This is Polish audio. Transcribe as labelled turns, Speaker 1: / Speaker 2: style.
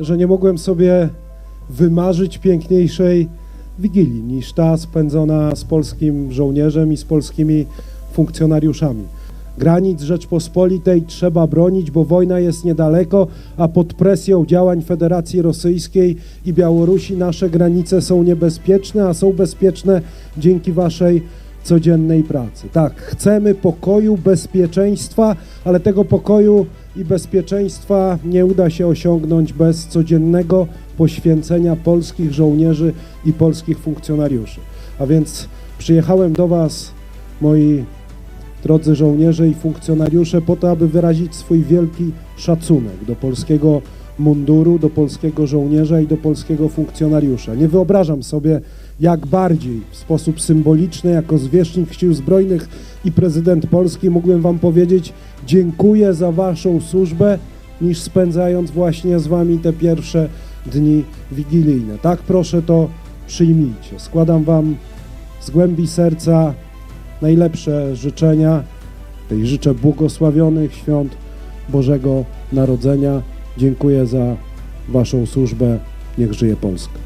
Speaker 1: że nie mogłem sobie wymarzyć piękniejszej wigilii niż ta spędzona z polskim żołnierzem i z polskimi funkcjonariuszami. Granic Rzeczpospolitej trzeba bronić, bo wojna jest niedaleko, a pod presją działań Federacji Rosyjskiej i Białorusi nasze granice są niebezpieczne, a są bezpieczne dzięki Waszej codziennej pracy. Tak, chcemy pokoju, bezpieczeństwa, ale tego pokoju i bezpieczeństwa nie uda się osiągnąć bez codziennego poświęcenia polskich żołnierzy i polskich funkcjonariuszy. A więc przyjechałem do Was, moi drodzy żołnierze i funkcjonariusze, po to, aby wyrazić swój wielki szacunek do polskiego munduru, do polskiego żołnierza i do polskiego funkcjonariusza. Nie wyobrażam sobie, jak bardziej w sposób symboliczny, jako zwierzchnik Sił Zbrojnych i prezydent Polski mógłbym Wam powiedzieć dziękuję za Waszą służbę, niż spędzając właśnie z Wami te pierwsze dni wigilijne. Tak proszę to przyjmijcie. Składam Wam z głębi serca najlepsze życzenia i życzę błogosławionych świąt Bożego Narodzenia. Dziękuję za Waszą służbę. Niech żyje Polska.